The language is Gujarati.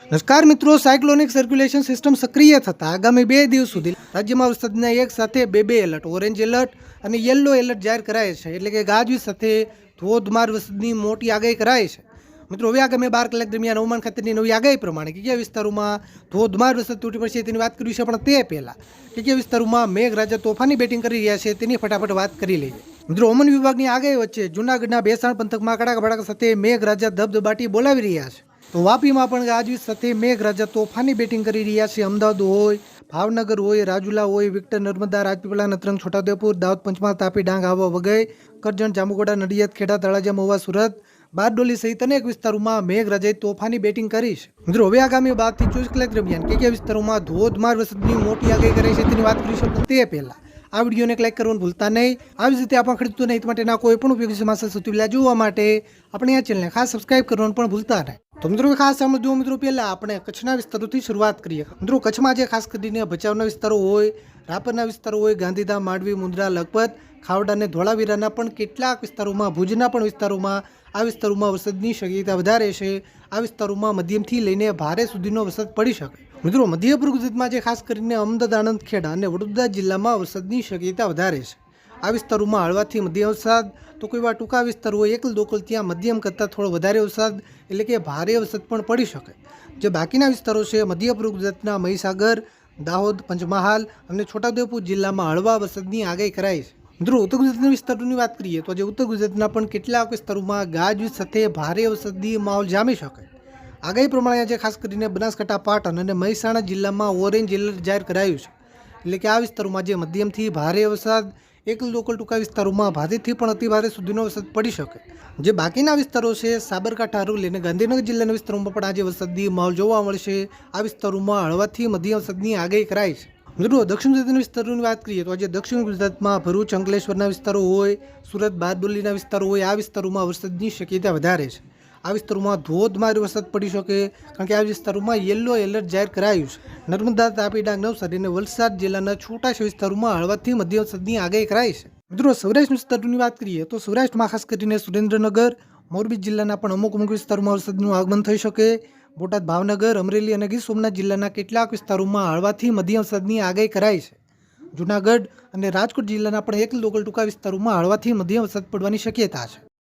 નમસ્કાર મિત્રો, સાયક્લોનિક સર્ક્યુલેશન સિસ્ટમ સક્રિય થતા આગામી બે દિવસ સુધી રાજ્યમાં વરસાદના એક સાથે બે બે એલર્ટ, ઓરેન્જ એલર્ટ અને યલો એલર્ટ જાહેર કરાય છે. એટલે કે ગાજવીજ સાથે ધોધમાર વરસાદની મોટી આગાહી કરાય છે. મિત્રો, હવે આગામી બાર કલાક દરમિયાન હવામાન ખાતેની નવી આગાહી પ્રમાણે કયા વિસ્તારોમાં ધોધમાર વરસાદ તૂટી પડશે તેની વાત કરવી છે પણ તે પહેલાં. કયા વિસ્તારોમાં મેઘરાજા તોફાની બેટિંગ કરી રહ્યા છે તેની ફટાફટ વાત કરી લઈએ. મિત્રો, હવામાન વિભાગની આગાહી વચ્ચે જૂનાગઢના બેસાણ પંથકમાં કડાકા ભડાકા સાથે મેઘરાજા ધબધબાટી બોલાવી રહ્યા છે. તો વાપીમાં પણ ગાજવીજ સાથે મેઘરાજા તોફાની બેટિંગ કરી રહ્યા છે. અમદાવાદ હોય, ભાવનગર હોય, રાજુલા હોય, વિક્ટર નર્મદા, રાજપીપળા, નતરંગ, છોટાઉદેપુર, દાહોદ, પંચમહાલ, તાપી, ડાંગ આવા વગેરે, કરજણ જામુગોડા નડિયાદ, ખેડા, તળાજા, મહુવા, સુરત, બારડોલી સહિત અનેક વિસ્તારોમાં મેઘરાજાએ તોફાની બેટિંગ કરી છે. મિત્રો, હવે આગામી બાદથી ચોવીસ કલાક દરમિયાન કે કયા વિસ્તારોમાં ધોધમાર વરસાદની મોટી આગાહી કરી છે તેની વાત કરીશું તે પહેલા. આ વિડીયોને લાઈક કરવાનું ભૂલતા નહીં. આવી જ રીતે આપણે ખરીદતું નહીં માટે માટેના કોઈ પણ ઉપયોગી સમાચાર સૌથી પહેલાં જોવા માટે આપણે આ ચેનલને ખાસ સબસ્ક્રાઇબ કરવાનું પણ ભૂલતા નહીં. તો મિત્રો ખાસ સમજો મિત્રો, પહેલાં આપણે કચ્છના વિસ્તારોથી શરૂઆત કરીએ. મિત્રો, કચ્છમાં જે ખાસ કરીને ભચાઉના વિસ્તારો હોય, રાપરના વિસ્તારો હોય, ગાંધીધામ, માંડવી, મુન્દ્રા, લખપત, ખાવડા અને ધોળાવીરાના પણ કેટલાક વિસ્તારોમાં, ભુજના પણ વિસ્તારોમાં આ વિસ્તારોમાં વરસાદની શક્યતા વધારે છે. આ વિસ્તારોમાં મધ્યમથી લઈને ભારે સુધીનો વરસાદ પડી શકે. મિત્રો મધ્ય ગુજરાતમાં જે ખાસ કરીને અમદાવાદ આણંદ ખેડા અને વડોદરા જિલ્લામાં વરસાદની શક્યતા વધારે છે. આ વિસ્તારોમાં હળવાથી મધ્યમ વરસાદ, તો કોઈ વાર ટૂંકા વિસ્તાર હોય એકલ દોકલ ત્યાં મધ્યમ કરતાં થોડો વધારે વરસાદ, એટલે કે ભારે વરસાદ પણ પડી શકે. જે બાકીના વિસ્તારો છે મધ્ય ગુજરાતના મહીસાગર, દાહોદ, પંચમહાલ અને છોટાઉદેપુર જિલ્લામાં હળવા વરસાદની આગાહી કરાઈ છે. મિત્રો, ઉત્તર ગુજરાતના વિસ્તારોની વાત કરીએ તો જે ઉત્તર ગુજરાતના પણ કેટલાક વિસ્તારોમાં ગાજવીજ સાથે ભારે વરસાદી માહોલ જામી શકે. આગાહી પ્રમાણે આજે ખાસ કરીને બનાસકાંઠા, પાટણ અને મહેસાણા જિલ્લામાં ઓરેન્જ એલર્ટ જાહેર કરાયું છે. એટલે કે આ વિસ્તારોમાં જે મધ્યમથી ભારે વરસાદ, એક લોકલ ટૂંકા વિસ્તારોમાં ભારેથી પણ અતિભારે સુધીનો વરસાદ પડી શકે. જે બાકીના વિસ્તારો છે, સાબરકાંઠા અરવલ્લી અને ગાંધીનગર જિલ્લાના વિસ્તારોમાં પણ આજે વરસાદી માહોલ જોવા મળશે. આ વિસ્તારોમાં હળવાથી મધ્યમ વરસાદની આગાહી કરાઈ છે. મિત્રો, દક્ષિણ ગુજરાતના વિસ્તારોની વાત કરીએ તો આજે દક્ષિણ ગુજરાતમાં ભરૂચ, અંકલેશ્વરના વિસ્તારો હોય, સુરત, બારડોલીના વિસ્તારો હોય, આ વિસ્તારોમાં વરસાદની શક્યતા વધારે છે. આ વિસ્તારોમાં ધોધમાર વરસાદ પડી શકે, કારણ કે આ વિસ્તારોમાં યલો એલર્ટ જાહેર કરાયું છે. નર્મદા, તાપી ડાંગ, નવસારી અને વલસાડ જિલ્લાના છોટા વિસ્તારોમાં હળવાથી મધ્યમ વરસાદની આગાહી કરાઈ છે. મિત્રો, સૌરાષ્ટ્ર વિસ્તારોની વાત કરીએ તો સૌરાષ્ટ્રમાં ખાસ કરીને સુરેન્દ્રનગર, મોરબી જિલ્લાના પણ અમુક અમુક વિસ્તારોમાં વરસાદનું આગમન થઈ શકે. બોટાદ, ભાવનગર, અમરેલી અને ગીર સોમનાથ જિલ્લાના કેટલાક વિસ્તારોમાં હળવાથી મધ્યમ વરસાદની આગાહી કરાઈ છે. જુનાગઢ અને રાજકોટ જિલ્લાના પણ એક લોકલ ટૂંકા વિસ્તારોમાં હળવાથી મધ્યમ વરસાદ પડવાની શક્યતા છે.